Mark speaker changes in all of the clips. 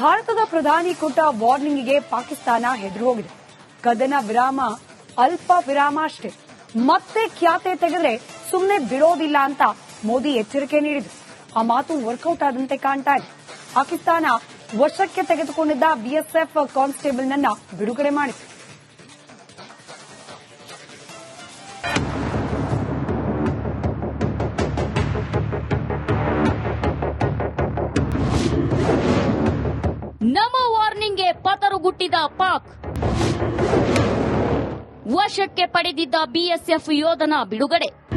Speaker 1: ಭಾರತದ ಪ್ರಧಾನಿ ಕೊಟ್ಟ ವಾರ್ನಿಂಗ್ಗೆ ಪಾಕಿಸ್ತಾನ ಹೆದರು ಹೋಗಿದೆ. ಕದನ ವಿರಾಮ, ಅಲ್ಪ ವಿರಾಮ ಅಷ್ಟೇ. ಮತ್ತೆ ಖ್ಯಾತೆ ತೆಗೆದ್ರೆ ಸುಮ್ಮನೆ ಬಿಡೋದಿಲ್ಲ ಅಂತ ಮೋದಿ ಎಚ್ಚರಿಕೆ ನೀಡಿದ್ರು. ಆ ಮಾತು ವರ್ಕೌಟ್ ಆದಂತೆ ಕಾಣ್ತಾ ಇದೆ. ಪಾಕಿಸ್ತಾನ ವರ್ಷಕ್ಕೆ ತೆಗೆದುಕೊಂಡಿದ್ದ ಬಿಎಸ್ಎಫ್ ಕಾನ್ಸ್ಟೇಬಲ್ನನ್ನ ಬಿಡುಗಡೆ ಮಾಡಿತು
Speaker 2: ನಮೋ ವಾರ್ನಿಂಗ್ಗೆ ಪತರುಗುಟ್ಟಿದ ಪಾಕ್. ವಶಕ್ಕೆ ಪಡೆದಿದ್ದ ಬಿಎಸ್ಎಫ್ ಯೋಧನ ಬಿಡುಗಡೆ.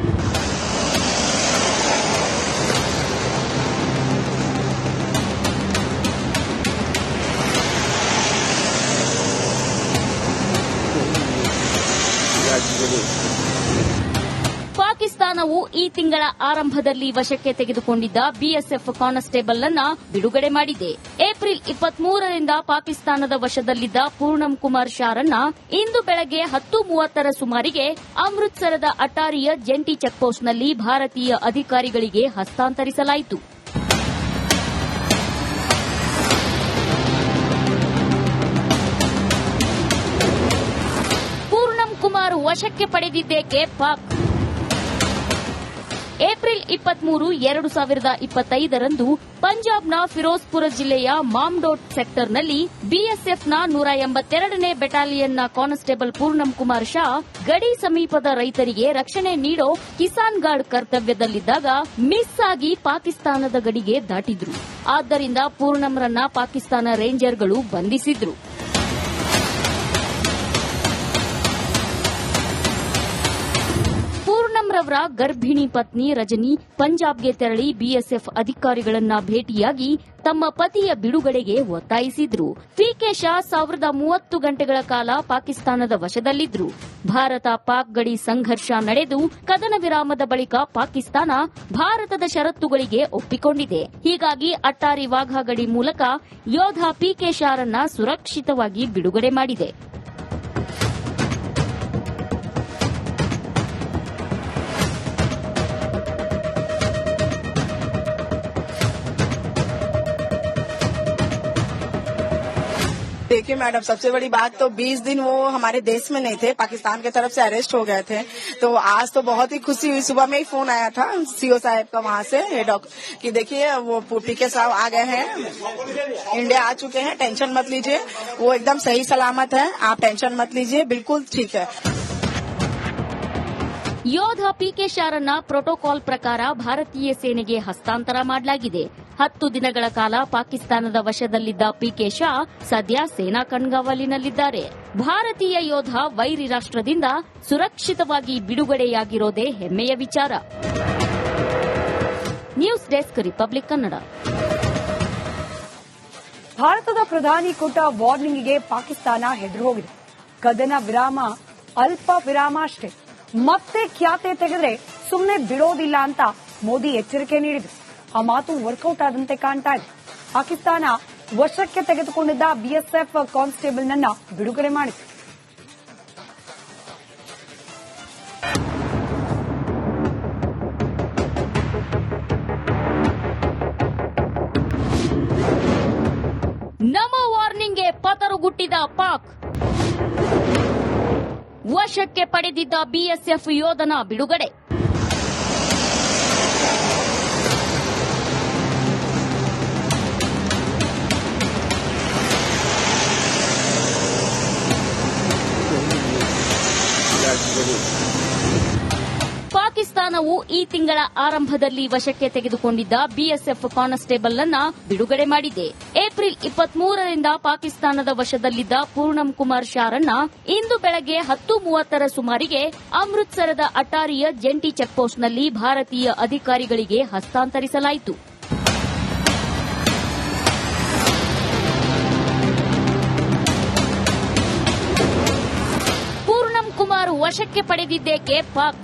Speaker 2: ಪಾಕಿಸ್ತಾನವು ಈ ತಿಂಗಳ ಆರಂಭದಲ್ಲಿ ವಶಕ್ಕೆ ತೆಗೆದುಕೊಂಡಿದ್ದ ಬಿಎಸ್ಎಫ್ ಕಾನ್ಸ್ಟೇಬಲ್ ಅನ್ನ ಬಿಡುಗಡೆ ಮಾಡಿದೆ. ಏಪ್ರಿಲ್ ಇಪ್ಪತ್ಮೂರರಿಂದ ಪಾಕಿಸ್ತಾನದ ವಶದಲ್ಲಿದ್ದ ಪೂರ್ಣಂ ಕುಮಾರ್ ಶಾರನ್ನ ಇಂದು ಬೆಳಗ್ಗೆ ಹತ್ತು ಮೂವತ್ತರ ಸುಮಾರಿಗೆ ಅಮೃತ್ಸರದ ಅಟಾರಿಯ ಜಂಟಿ ಚೆಕ್ಪೋಸ್ಟ್ನಲ್ಲಿ ಭಾರತೀಯ ಅಧಿಕಾರಿಗಳಿಗೆ ಹಸ್ತಾಂತರಿಸಲಾಯಿತು. ವಶಕ್ಕೆ ಪಡೆದಿದ್ದೇಕೆ ಪಾಕ್? ಏಪ್ರಿಲ್ ಇಪ್ಪತ್ಮೂರು, ಎರಡು ಸಾವಿರದ ಇಪ್ಪತ್ತೈದರಂದು ಪಂಜಾಬ್ನ ಫಿರೋಜ್ಪುರ ಜಿಲ್ಲೆಯ ಮಾಮ್ಡೋಟ್ ಸೆಕ್ಟರ್ನಲ್ಲಿ ಬಿಎಸ್ಎಫ್ನ ನೂರ ಎಂಬತ್ತೆರಡನೇ ಬೆಟಾಲಿಯನ್ನ ಕಾನ್ಸ್ಟೇಬಲ್ ಪೂರ್ಣಂ ಕುಮಾರ್ ಶಾ ಗಡಿ ಸಮೀಪದ ರೈತರಿಗೆ ರಕ್ಷಣೆ ನೀಡೋ ಕಿಸಾನ್ ಗಾರ್ಡ್ ಕರ್ತವ್ಯದಲ್ಲಿದ್ದಾಗ ಮಿಸ್ ಆಗಿ ಪಾಕಿಸ್ತಾನದ ಗಡಿಗೆ ದಾಟಿದ್ರು. ಆದ್ದರಿಂದ ಪೂರ್ಣಂರನ್ನ ಪಾಕಿಸ್ತಾನ ರೇಂಜರ್ಗಳು ಬಂಧಿಸಿದ್ರು. ಪೂರ್ಣಂರವರ ಗರ್ಭಿಣಿ ಪತ್ನಿ ರಜನಿ ಪಂಜಾಬ್ಗೆ ತೆರಳಿ ಬಿಎಸ್ಎಫ್ ಅಧಿಕಾರಿಗಳನ್ನ ಭೇಟಿಯಾಗಿ ತಮ್ಮ ಪತಿಯ ಬಿಡುಗಡೆಗೆ ಒತ್ತಾಯಿಸಿದ್ರು. ಪಿಕೆ ಶಾ ಸಾವಿರದ ಮೂವತ್ತು ಗಂಟೆಗಳ ಕಾಲ ಪಾಕಿಸ್ತಾನದ ವಶದಲ್ಲಿದ್ರು. ಭಾರತ ಪಾಕ್ ಗಡಿ ಸಂಘರ್ಷ ನಡೆದು ಕದನ ವಿರಾಮದ ಬಳಿಕ ಪಾಕಿಸ್ತಾನ ಭಾರತದ ಷರತ್ತುಗಳಿಗೆ ಒಪ್ಪಿಕೊಂಡಿದೆ. ಹೀಗಾಗಿ ಅಟ್ಟಾರಿ ವಾಘಾ ಗಡಿ ಮೂಲಕ ಯೋಧ ಪಿಕೆ ಶಾರನ್ನ ಸುರಕ್ಷಿತವಾಗಿ ಬಿಡುಗಡೆ ಮಾಡಿದೆ.
Speaker 3: देखिए मैडम सबसे बड़ी बात तो 20 दिन वो हमारे देश में नहीं थे पाकिस्तान की तरफ से अरेस्ट हो गए थे तो आज तो बहुत ही खुशी हुई सुबह में ही फोन आया था सीओ साहब का वहाँ से हेड ऑफ कि देखिए वो पीके साहब आ गए हैं इंडिया आ चुके हैं टेंशन मत लीजिए वो एकदम सही सलामत है आप टेंशन मत लीजिए बिल्कुल ठीक है
Speaker 2: ಯೋಧ ಪಿಕೆ ಶಾರನ್ನ ಪ್ರೋಟೋಕಾಲ್ ಪ್ರಕಾರ ಭಾರತೀಯ ಸೇನೆಗೆ ಹಸ್ತಾಂತರ ಮಾಡಲಾಗಿದೆ ಹತ್ತು ದಿನಗಳ ಕಾಲ ಪಾಕಿಸ್ತಾನದ ವಶದಲ್ಲಿದ್ದ ಪಿಕೆ ಶಾ ಸದ್ಯ ಸೇನಾ ಕಣ್ಗಾವಲಿನಲ್ಲಿದ್ದಾರೆ. ಭಾರತೀಯ ಯೋಧ ವೈರಿ ರಾಷ್ಟ್ರದಿಂದ ಸುರಕ್ಷಿತವಾಗಿ ಬಿಡುಗಡೆಯಾಗಿರೋದೇ ಹೆಮ್ಮೆಯ ವಿಚಾರ. News desk Republic Kannada.
Speaker 1: ಭಾರತದ ಪ್ರಧಾನಿ ಕೊಟ್ಟ ವಾರ್ನಿಂಗ್ಗೆ ಪಾಕಿಸ್ತಾನ ಹೆದರು ಹೋಗಿದೆ ಕದನ ವಿರಾಮ, ಅಲ್ಪ ವಿರಾಮ ಅಷ್ಟೇ. ಮತ್ತೆ ಖ್ಯಾತೆ ತೆಗೆದ್ರೆ ಸುಮ್ಮನೆ ಬಿಡೋದಿಲ್ಲ ಅಂತ ಮೋದಿ ಎಚ್ಚರಿಕೆ ನೀಡಿದ್ರು. ಆ ಮಾತು ವರ್ಕೌಟ್ ಆದಂತೆ ಕಾಣ್ತಾ ಇದೆ. ಪಾಕಿಸ್ತಾನ ವಶಕ್ಕೆ ತೆಗೆದುಕೊಂಡಿದ್ದ ಬಿಎಸ್ಎಫ್ ಕಾನ್ಸ್ಟೇಬಲ್ನನ್ನ ಬಿಡುಗಡೆ ಮಾಡಿತು
Speaker 2: ನಮ ವಾರ್ನಿಂಗ್ಗೆ ಪತರುಗುಟ್ಟಿದ ಪಾಕ್. ವಶಕ್ಕೆ ಪಡೆದಿದ್ದ ಬಿಎಸ್ಎಫ್ ಯೋಧನ ಬಿಡುಗಡೆ. ಪಾಕಿಸ್ತಾನವು ಈ ತಿಂಗಳ ಆರಂಭದಲ್ಲಿ ವಶಕ್ಕೆ ತೆಗೆದುಕೊಂಡಿದ್ದ ಬಿಎಸ್ಎಫ್ ಕಾನ್ಸ್ಟೇಬಲ್ ಅನ್ನ ಬಿಡುಗಡೆ ಮಾಡಿದೆ. ಏಪ್ರಿಲ್ ಇಪ್ಪತ್ಮೂರರಿಂದ ಪಾಕಿಸ್ತಾನದ ವಶದಲ್ಲಿದ್ದ ಪೂರ್ಣಂ ಕುಮಾರ್ ಶಾರನ್ನ ಇಂದು ಬೆಳಗ್ಗೆ ಹತ್ತು ಮೂವತ್ತರ ಸುಮಾರಿಗೆ ಅಮೃತ್ಸರದ ಅಟಾರಿಯ ಜಂಟಿ ಚೆಕ್ಪೋಸ್ಟ್ನಲ್ಲಿ ಭಾರತೀಯ ಅಧಿಕಾರಿಗಳಿಗೆ ಹಸ್ತಾಂತರಿಸಲಾಯಿತು. ವಶಕ್ಕೆ ಪಡೆದಿದ್ದೇಕೆ? ಪಾಕ್.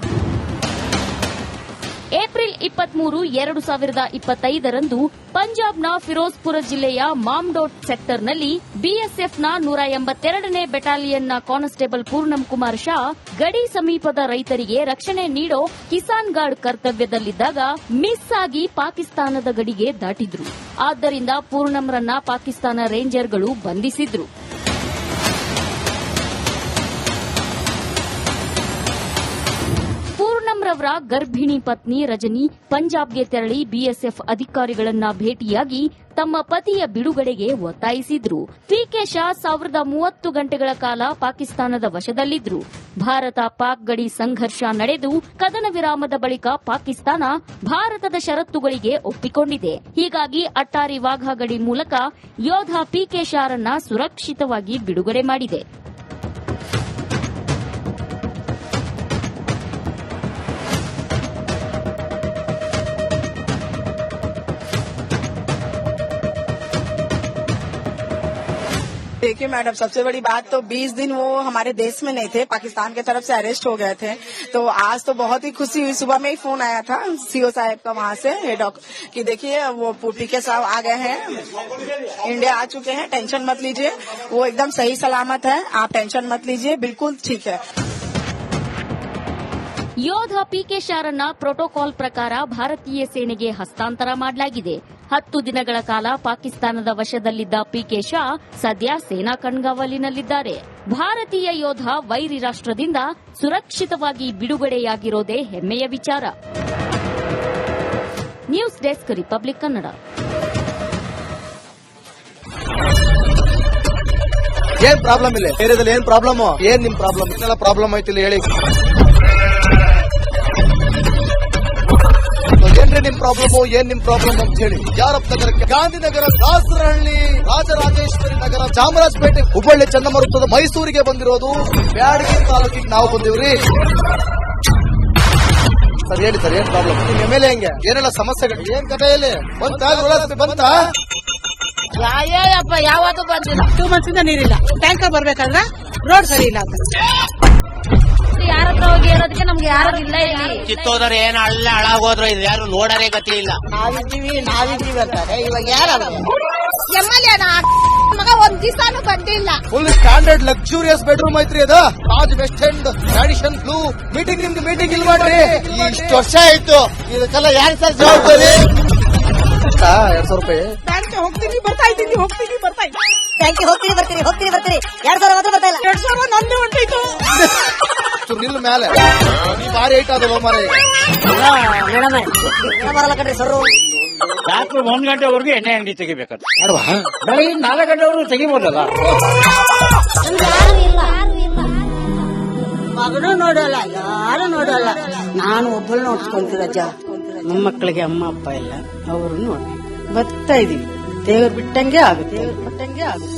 Speaker 2: ಏಪ್ರಿಲ್ ಇಪ್ಪತ್ಮೂರು, ಎರಡು ಸಾವಿರದ ಇಪ್ಪತ್ತೈದರಂದು ಪಂಜಾಬ್ನ ಫಿರೋಜ್ಪುರ ಜಿಲ್ಲೆಯ ಮಾಮ್ಡೋಟ್ ಸೆಕ್ಟರ್ನಲ್ಲಿ ಬಿಎಸ್ಎಫ್ನ ನೂರ ಎಂಬತ್ತೆರಡನೇ ಬೆಟಾಲಿಯನ್ನ ಕಾನ್ಸ್ಟೇಬಲ್ ಪೂರ್ಣಂ ಕುಮಾರ್ ಶಾ ಗಡಿ ಸಮೀಪದ ರೈತರಿಗೆ ರಕ್ಷಣೆ ನೀಡೋ ಕಿಸಾನ್ ಗಾರ್ಡ್ ಕರ್ತವ್ಯದಲ್ಲಿದ್ದಾಗ ಮಿಸ್ ಆಗಿ ಪಾಕಿಸ್ತಾನದ ಗಡಿಗೆ ದಾಟಿದ್ರು. ಆದ್ದರಿಂದ ಪೂರ್ಣಂರನ್ನ ಪಾಕಿಸ್ತಾನ ರೇಂಜರ್ಗಳು ಬಂಧಿಸಿದ್ರು. ಪೂರ್ಣಂರವರ ಗರ್ಭಿಣಿ ಪತ್ನಿ ರಜನಿ ಪಂಜಾಬ್ಗೆ ತೆರಳಿ ಬಿಎಸ್ಎಫ್ ಅಧಿಕಾರಿಗಳನ್ನ ಭೇಟಿಯಾಗಿ ತಮ್ಮ ಪತಿಯ ಬಿಡುಗಡೆಗೆ ಒತ್ತಾಯಿಸಿದ್ರು. ಪಿಕೆ ಶಾ ಸಾವಿರದ ಮೂವತ್ತು ಗಂಟೆಗಳ ಕಾಲ ಪಾಕಿಸ್ತಾನದ ವಶದಲ್ಲಿದ್ರು. ಭಾರತ ಪಾಕ್ ಗಡಿ ಸಂಘರ್ಷ ನಡೆದು ಕದನ ವಿರಾಮದ ಬಳಿಕ ಪಾಕಿಸ್ತಾನ ಭಾರತದ ಷರತ್ತುಗಳಿಗೆ ಒಪ್ಪಿಕೊಂಡಿದೆ. ಹೀಗಾಗಿ ಅಟ್ಟಾರಿ ವಾಘಾ ಗಡಿ ಮೂಲಕ ಯೋಧ ಪಿಕೆ ಶಾರನ್ನ ಸುರಕ್ಷಿತವಾಗಿ ಬಿಡುಗಡೆ ಮಾಡಿದೆ.
Speaker 3: देखिए मैडम सबसे बड़ी बात तो 20 दिन वो हमारे देश में नहीं थे पाकिस्तान की तरफ से अरेस्ट हो गए थे तो आज तो बहुत ही खुशी हुई सुबह में ही फोन आया था सीओ साहब का वहां से हेड ऑफ कि देखिए वो पी के साहब आ गए हैं इंडिया आ चुके हैं टेंशन मत लीजिए वो एकदम सही सलामत है आप टेंशन मत लीजिए बिल्कुल ठीक है
Speaker 2: ಯೋಧ ಪಿಕೆ ಶಾರನ್ನ ಪ್ರೋಟೋಕಾಲ್ ಪ್ರಕಾರ ಭಾರತೀಯ ಸೇನೆಗೆ ಹಸ್ತಾಂತರ ಮಾಡಲಾಗಿದೆ ಹತ್ತು ದಿನಗಳ ಕಾಲ ಪಾಕಿಸ್ತಾನದ ವಶದಲ್ಲಿದ್ದ ಪಿಕೆ ಶಾ ಸದ್ಯ ಸೇನಾ ಕಣ್ಗಾವಲಿನಲ್ಲಿದ್ದಾರೆ. ಭಾರತೀಯ ಯೋಧ ವೈರಿ ರಾಷ್ಟ್ರದಿಂದ ಸುರಕ್ಷಿತವಾಗಿ ಬಿಡುಗಡೆಯಾಗಿರೋದೇ ಹೆಮ್ಮೆಯ ವಿಚಾರ. News desk Republic Kannada.
Speaker 4: ಏನ್ ಪ್ರಾಬ್ಲಮ್ ಇಲ್ಲ? ಏರಿಯಾದಲ್ಲಿ ಏನ್ ಪ್ರಾಬ್ಲಮ್ ಏನ್ ನಿಮ್ ಪ್ರಾಬ್ಲಮ್ ಪ್ರಾಬ್ಲಮ್ ಐತಿಲ್ಲ ಹೇಳಿ. ಏನ್ರಿ ನಿಮ್ ಪ್ರಾಬ್ಲಮ್ ಏನ್ ನಿಮ್ ಪ್ರಾಬ್ಲಮ್ ಅಂತ ಹೇಳಿ. ಯಾರಪ್ಪ ನಗರಕ್ಕೆ ಗಾಂಧಿನಗರ ದಾಸರಹಳ್ಳಿ ರಾಜರಾಜೇಶ್ವರಿ ನಗರ ಚಾಮರಾಜಪೇಟೆ ಹುಬ್ಬಳ್ಳಿ ಚನ್ನಮರುತ್ತದ ಮೈಸೂರಿಗೆ ಬಂದಿರೋದು. ಬ್ಯಾಡಗಿ ತಾಲೂಕಿಗೆ ನಾವು ಬಂದಿವ್ರಿ. ಸರ್ ಹೇಳಿ ಸರ್ ಏನ್ ಪ್ರಾಬ್ಲಮ್ ನಿಮ್ ಎಂ ಎಲ್ ಹೆಂಗೆ? ಏನೆಲ್ಲ ಸಮಸ್ಯೆಗಳು? ಏನ್ ಕಥೆ ಇಲ್ಲಿ? ಬಂತ? ಬಂತ?
Speaker 5: ಯಾಯಪ್ಪ ಯಾವತ್ತು ಬಂದಿಲ್ಲ. ಟೂ ಮಂತ್ಸ್ ಇಂದ ನೀರಿಲ್ಲ. ಟ್ಯಾಂಕರ್ ಬರ್ಬೇಕಾದ್ರೆ ರೋಡ್ ಸರಿ ಇಲ್ಲ ಅಂತ.
Speaker 2: ಯಾರ ಹತ್ರ ಹೋಗಿ ಇರೋದಕ್ಕೆ ನಮ್ಗೆ ಯಾರು ಇಲ್ಲ ಇಲ್ಲಿ.
Speaker 6: ಕಿತ್ತೋದ್ರೆ ಏನ್ ಅಲ್ಲ ಹಾಳಾಗೋದ್ರು ಇದು ಯಾರು ನೋಡರೇ ಗತಿ ಇಲ್ಲ.
Speaker 5: ನಾವಿದ್ದೀವಿ ನಾವಿದ್ದೀವಿ ಅಂತಾರೆ. ಇವಾಗ ಯಾರು ಎಂ ಎಲ್ ಮಗ ಒಂದ್ ದಿವಸಾನು ಬಂದಿಲ್ಲ.
Speaker 4: ಫುಲ್ ಸ್ಟ್ಯಾಂಡರ್ಡ್ ಲಕ್ಸುರಿಯಸ್ ಬೆಡ್ರೂಮ್ ಐತ್ರಿ ಅದು. Taj West End tradition blue meeting ನಿಮ್ದು ಮೀಟಿಂಗ್ ಇಲ್ ಮಾಡ್ರಿ. ಇಷ್ಟು ವರ್ಷ ಆಯ್ತು. ಇದಕ್ಕೆಲ್ಲ ಯಾರು ಸರ್ ಜವಾಬ್ದಾರಿ? ಎರಡ್ ಸಾವಿರ ರೂಪಾಯಿ.
Speaker 5: ಬ್ಯಾಂಕ್ ಹೋಗ್ತೀನಿ ಬರ್ತಾ ಇದ್ದೀನಿ ಹೋಗ್ತೀನಿ ಬರ್ತಾ ಇದ್ದೀನಿ.
Speaker 7: ಹೋಗ್ತೀನಿ ಬರ್ತೀನಿ ಹೋಗ್ತೀನಿ ಬರ್ತೀನಿ. ಎರಡ್ ಸಾವಿರ ಮಾತ್ರ ಬರ್ತಾ ಇಲ್ಲ.
Speaker 5: ಎರಡ್ ಸಾವಿರ ನಂದು ಹೊಂಟೈತು
Speaker 4: ಚೂರ್ ನಿಲ್ ಮೇಲೆ ನೀ ಬಾರಿ ಐಟ್ ಅದ ಮಾರ
Speaker 7: ಮೇಡಮ್ ಬರಲ್ಲ ಕಣ್ರಿ ಸರ್
Speaker 6: ರಾತ್ರಿ ಒಂದ್ ಗಂಟೆವರೆಗೂ ಎಣ್ಣೆ ಅಂಗಡಿ ತೆಗಿಬೇಕಾದ್ರೆ ಬೆಳಗ್ಗೆ ನಾಲ್ಕು ಗಂಟೆವರೆಗೂ ತೆಗಿಬೋದಲ್ಲ?
Speaker 5: ಮಗನು ನೋಡಲ್ಲ ಯಾರು ನೋಡಲ್ಲ. ನಾನು ಒಬ್ಬಳು ನೋಡ್ಸ್ಕೊಂತೀನಿ ನಮ್ಮ ಮಕ್ಕಳಿಗೆ ಅಮ್ಮ ಅಪ್ಪ ಇಲ್ಲ ಅವರು ನೋಡಿ ಬರ್ತಾ ಇದೀವಿ. ದೇವ್ರು ಬಿಟ್ಟಂಗೆ ಆಗುತ್ತೆ. ದೇವ್ರು ಬಿಟ್ಟಂಗೆ ಆಗುತ್ತೆ.